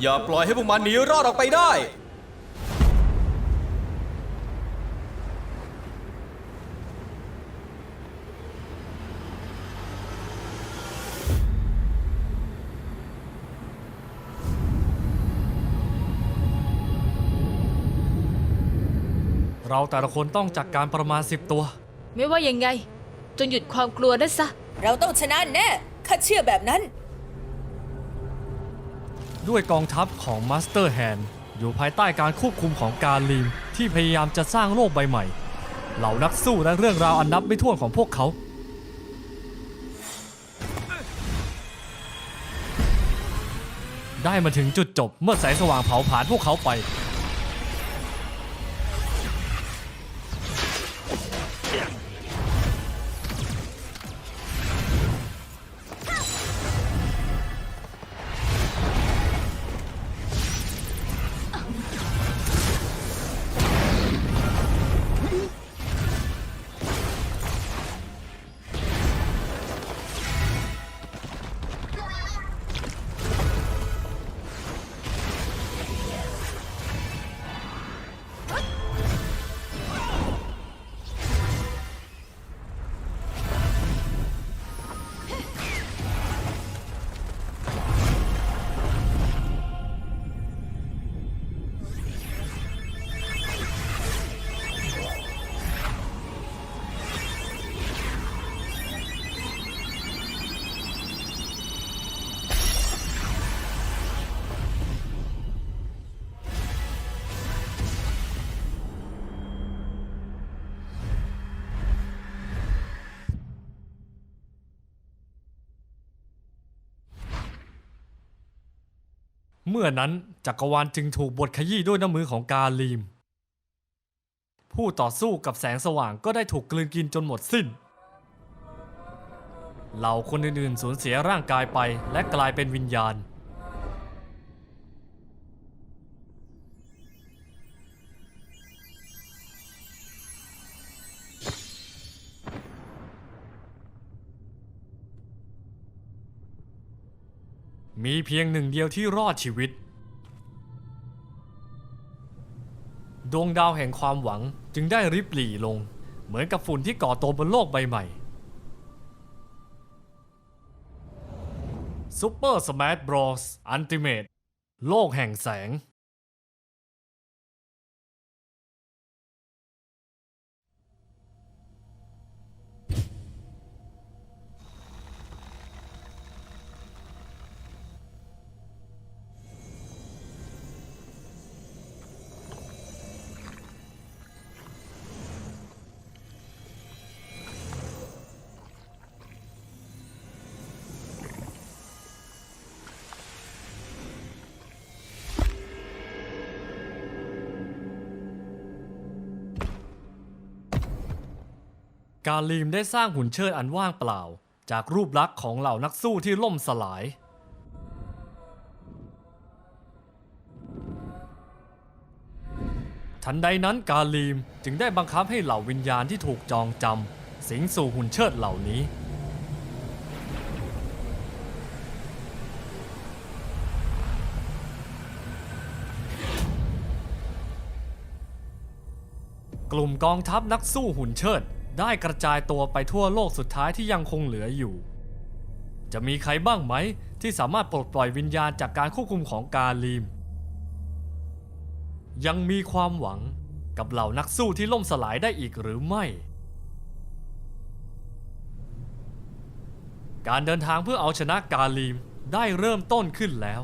อย่าปล่อยให้พวกมันหนีรอดออกไปได้ เราแต่ละคนต้องจัดการประมาณ 10 ตัว ไม่ว่ายังไงจงหยุดความกลัวนั่นซะ เราต้องชนะแน่ ข้าเชื่อแบบนั้น ด้วยกองทัพของมาสเตอร์แฮนอยู่ภายใต้การควบคุมของการลีมที่พยายามจะสร้างโลกใบใหม่ เหล่านักสู้และเรื่องราวอันนับไม่ถ้วนของพวกเขาได้มาถึงจุดจบเมื่อแสงสว่างเผาผลาญพวกเขาไป เมื่อนั้นจักรวาลจึงถูกบดขยี้ด้วยน้ำมือของกาลีม ผู้ต่อสู้กับแสงสว่างก็ได้ถูกกลืนกินจนหมดสิ้น เหล่าคนอื่นๆสูญเสียร่างกายไปและกลายเป็นวิญญาณ มีเพียงหนึ่งเดียวที่รอดชีวิต ดวงดาวแห่งความหวังจึงได้ริบหลี่ลง เหมือนกับฝุ่นที่ก่อตัวบนโลกใบใหม่ซูเปอร์สมาร์ทบรอสอันติเมตโลกแห่งแสง กาลีมได้สร้างหุ่นเชิดอันว่างเปล่า จากรูปลักษณ์ของเหล่านักสู้ที่ล่มสลาย ทันใดนั้นกาลีมจึงได้บังคับให้เหล่าวิญญาณที่ถูกจองจำสิงสู่หุ่นเชิดเหล่านี้ กลุ่มกองทัพนักสู้หุ่นเชิด ได้กระจายตัวไปทั่วโลกสุดท้ายที่ยังคงเหลืออยู่ จะมีใครบ้างไหมที่สามารถปลดปล่อยวิญญาณจากการควบคุมของกาลีม ยังมีความหวังกับเหล่านักสู้ที่ล่มสลายได้อีกหรือไม่ การเดินทางเพื่อเอาชนะกาลีมได้เริ่มต้นขึ้นแล้ว